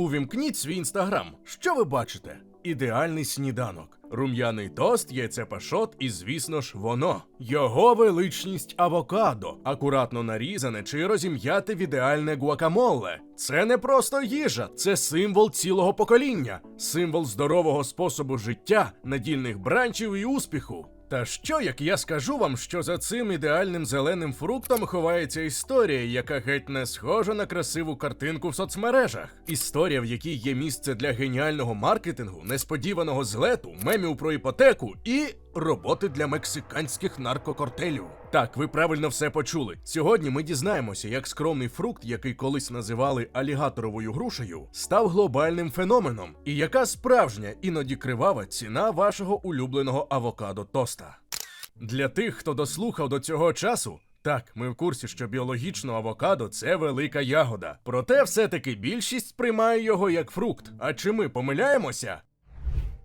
Увімкніть свій інстаграм. Що ви бачите? Ідеальний сніданок, рум'яний тост, яйце пашот і, звісно ж, воно. Його величність авокадо, акуратно нарізане чи розім'яте в ідеальне гуакамоле. Це не просто їжа, це символ цілого покоління, символ здорового способу життя, надільних бранчів і успіху. Та що, як я скажу вам, що за цим ідеальним зеленим фруктом ховається історія, яка геть не схожа на красиву картинку в соцмережах. Історія, в якій є місце для геніального маркетингу, несподіваного злету, мемів про іпотеку і роботи для мексиканських наркокартелів. Так, ви правильно все почули. Сьогодні ми дізнаємося, як скромний фрукт, який колись називали алігаторовою грушею, став глобальним феноменом, і яка справжня, іноді кривава ціна вашого улюбленого авокадо тоста. Для тих, хто дослухав до цього часу. Так, ми в курсі, що біологічно авокадо це велика ягода. Проте все-таки більшість сприймає його як фрукт. А чи ми помиляємося?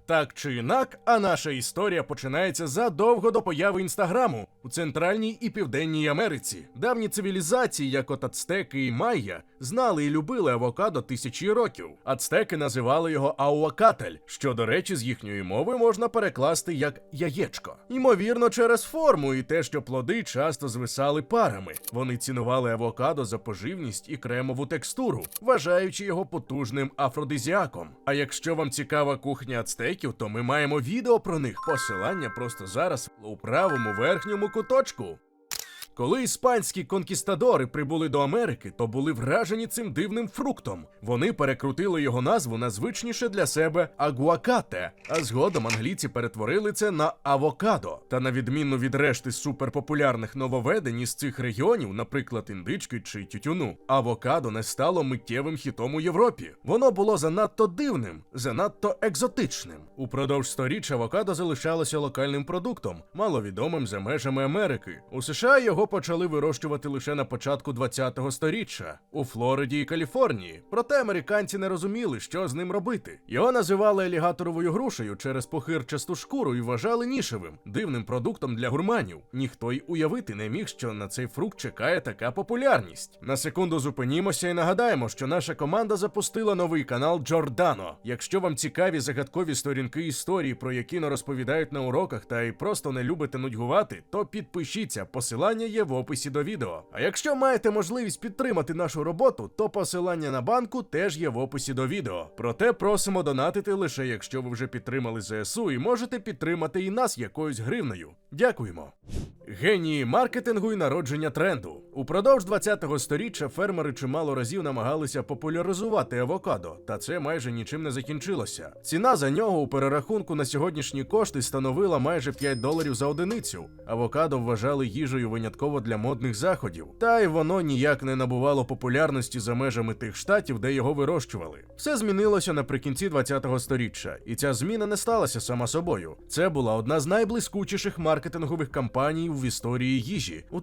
Так чи інак, а наша історія починається задовго до появи інстаграму у Центральній і Південній Америці. Давні цивілізації, як от ацтеки і майя, знали і любили авокадо тисячі років. Ацтеки називали його ауакатель, що, до речі, з їхньої мови можна перекласти як яєчко. Ймовірно, через форму і те, що плоди часто звисали парами. Вони цінували авокадо за поживність і кремову текстуру, вважаючи його потужним афродизіаком. А якщо вам цікава кухня ацтеків, то ми маємо відео про них. Посилання просто зараз у правому верхньому куточку. Коли іспанські конкістадори прибули до Америки, то були вражені цим дивним фруктом. Вони перекрутили його назву на звичніше для себе агуакате, а згодом англійці перетворили це на авокадо. Та на відміну від решти суперпопулярних нововведень із цих регіонів, наприклад, індички чи тютюну, авокадо не стало миттєвим хітом у Європі. Воно було занадто дивним, занадто екзотичним. Упродовж сторіч авокадо залишалося локальним продуктом, маловідомим за межами Америки. У США його почали вирощувати лише на початку 20-го сторіччя у Флориді і Каліфорнії. Проте американці не розуміли, що з ним робити. Його називали алігаторовою грушею через похирчасту шкуру і вважали нішевим, дивним продуктом для гурманів. Ніхто й уявити не міг, що на цей фрукт чекає така популярність. На секунду зупинімося і нагадаємо, що наша команда запустила новий канал Джордано. Якщо вам цікаві загадкові сторінки історії, про які не розповідають на уроках, та й просто не любите нудьгувати, то підпишіться. Посилання є в описі до відео. А якщо маєте можливість підтримати нашу роботу, то посилання на банку теж є в описі до відео. Проте просимо донатити лише якщо ви вже підтримали ЗСУ і можете підтримати і нас якоюсь гривнею. Дякуємо. Генії маркетингу і народження тренду. Упродовж 20-го сторіччя фермери чимало разів намагалися популяризувати авокадо, та це майже нічим не закінчилося. Ціна за нього у перерахунку на сьогоднішні кошти становила майже 5 доларів за одиницю. Авокадо вважали їжею винятково для модних заходів, та й воно ніяк не набувало популярності за межами тих штатів, де його вирощували. Все змінилося наприкінці 20-го сторіччя, і ця зміна не сталася сама собою. Це була одна з найблискучіших маркетингових кампаній в історії їжі. У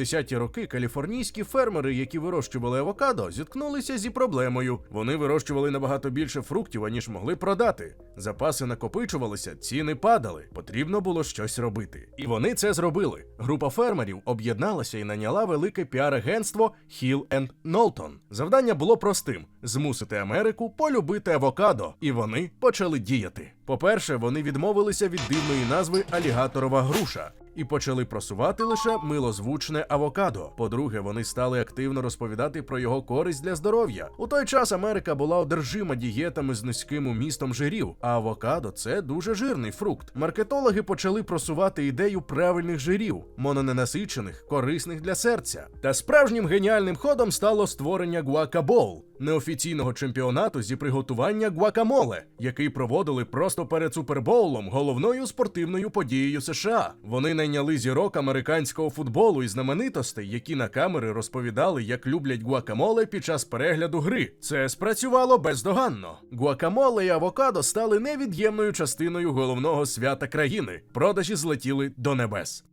1980-ті роки каліфорнійські фермери, які вирощували авокадо, зіткнулися зі проблемою. Вони вирощували набагато більше фруктів, аніж могли продати. Запаси накопичувалися, ціни падали. Потрібно було щось робити. І вони це зробили. Група фермерів об'єдналася і наняла велике піар-агентство Hill Knowlton. Завдання було простим: змусити Америку полюбити авокадо, і вони почали діяти. По-перше, вони відмовилися від дивної назви алігаторова груша. І почали просувати лише милозвучне авокадо. По-друге, вони стали активно розповідати про його користь для здоров'я. У той час Америка була одержима дієтами з низьким умістом жирів, а авокадо це дуже жирний фрукт. Маркетологи почали просувати ідею правильних жирів, мононенасичених, корисних для серця. Та справжнім геніальним ходом стало створення гуакабол неофіційного чемпіонату зі приготування гуакамоле, який проводили просто перед супербоулом, головною спортивною подією США. Вони найняли зірок американського футболу і знаменитостей, які на камери розповідали, як люблять гуакамоле під час перегляду гри. Це спрацювало бездоганно. Гуакамоле і авокадо стали невід'ємною частиною головного свята країни. Продажі злетіли до небес.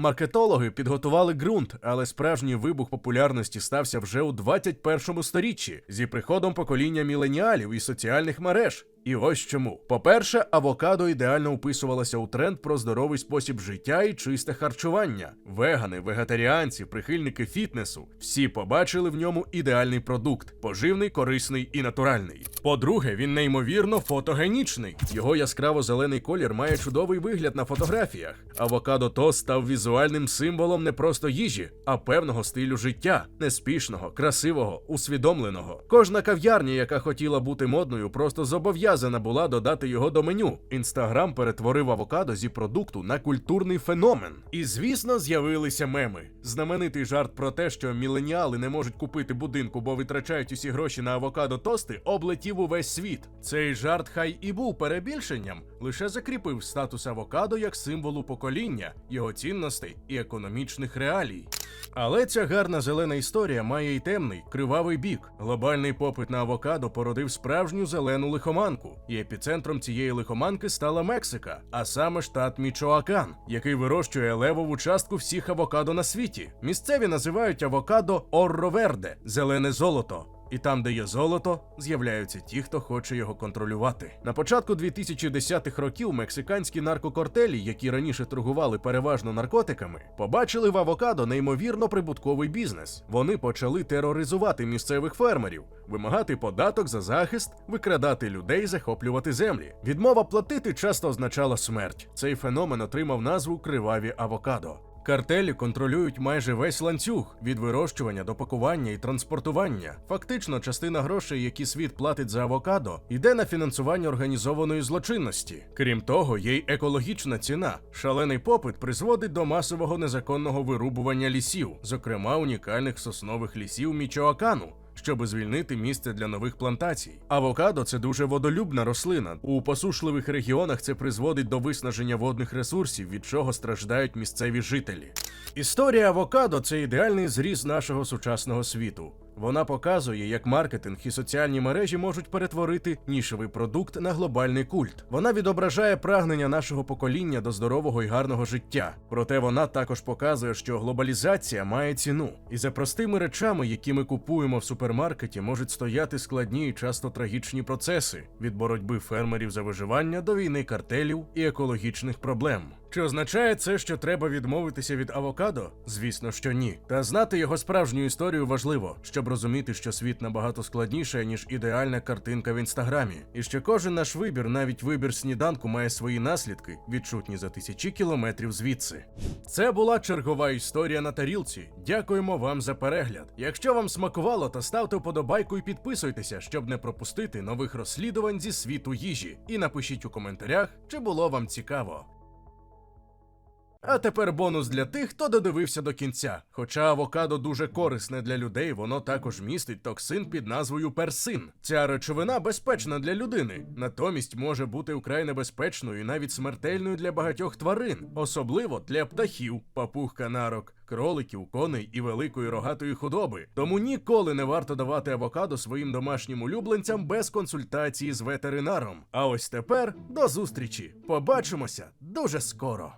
Маркетологи підготували ґрунт, але справжній вибух популярності стався вже у 21 сторіччі зі приходом покоління міленіалів і соціальних мереж. І ось чому. По-перше, авокадо ідеально вписувалося у тренд про здоровий спосіб життя і чисте харчування. Вегани, вегетаріанці, прихильники фітнесу всі побачили в ньому ідеальний продукт, поживний, корисний і натуральний. По-друге, він неймовірно фотогенічний. Його яскраво зелений колір має чудовий вигляд на фотографіях. Авокадо тост став візуальним символом не просто їжі, а певного стилю життя, неспішного, красивого, усвідомленого. Кожна кав'ярня, яка хотіла бути модною, просто зобов'язана була додати його до меню. Інстаграм перетворив авокадо зі продукту на культурний феномен. І звісно, з'явилися меми. Знаменитий жарт про те, що міленіали не можуть купити будинку, бо витрачають усі гроші на авокадо тости, облетів увесь світ. Цей жарт, хай і був перебільшенням, лише закріпив статус авокадо як символу покоління, його цінностей і економічних реалій. Але ця гарна зелена історія має й темний, кривавий бік. Глобальний попит на авокадо породив справжню зелену лихоманку, і епіцентром цієї лихоманки стала Мексика, а саме штат Мічоакан, який вирощує левову частку всіх авокадо на світі. Місцеві називають авокадо Орроверде зелене золото. І там, де є золото, з'являються ті, хто хоче його контролювати. На початку 2010-х років мексиканські наркокартелі, які раніше торгували переважно наркотиками, побачили в авокадо неймовірно прибутковий бізнес. Вони почали тероризувати місцевих фермерів, вимагати податок за захист, викрадати людей, захоплювати землі. Відмова платити часто означала смерть. Цей феномен отримав назву криваві авокадо. Картелі контролюють майже весь ланцюг від вирощування до пакування і транспортування. Фактично, частина грошей, які світ платить за авокадо, йде на фінансування організованої злочинності. Крім того, є й екологічна ціна. Шалений попит призводить до масового незаконного вирубування лісів, зокрема унікальних соснових лісів Мічоакану. Щоб звільнити місце для нових плантацій. Авокадо це дуже водолюбна рослина. У посушливих регіонах це призводить до виснаження водних ресурсів, від чого страждають місцеві жителі. Історія авокадо це ідеальний зріз нашого сучасного світу. Вона показує, як маркетинг і соціальні мережі можуть перетворити нішевий продукт на глобальний культ. Вона відображає прагнення нашого покоління до здорового і гарного життя. Проте вона також показує, що глобалізація має ціну, і за простими речами, які ми купуємо в супермаркеті, можуть стояти складні і часто трагічні процеси від боротьби фермерів за виживання до війни картелів і екологічних проблем. Чи означає це, що треба відмовитися від авокадо? Звісно, що ні. Та знати його справжню історію важливо, щоб розуміти, що світ набагато складніше, ніж ідеальна картинка в інстаграмі, і що кожен наш вибір, навіть вибір сніданку, має свої наслідки, відчутні за тисячі кілометрів звідси. Це була чергова історія на тарілці. Дякуємо вам за перегляд. Якщо вам смакувало, то ставте вподобайку і підписуйтеся, щоб не пропустити нових розслідувань зі світу їжі. І напишіть у коментарях, чи було вам цікаво. А тепер бонус для тих, хто додивився до кінця. Хоча авокадо дуже корисне для людей, воно також містить токсин під назвою персин. Ця речовина безпечна для людини, натомість може бути вкрай небезпечною і навіть смертельною для багатьох тварин, особливо для птахів, папуг канарок. Кроликів, коней і великої рогатої худоби. Тому ніколи не варто давати авокадо своїм домашнім улюбленцям без консультації з ветеринаром. А ось тепер до зустрічі. Побачимося дуже скоро.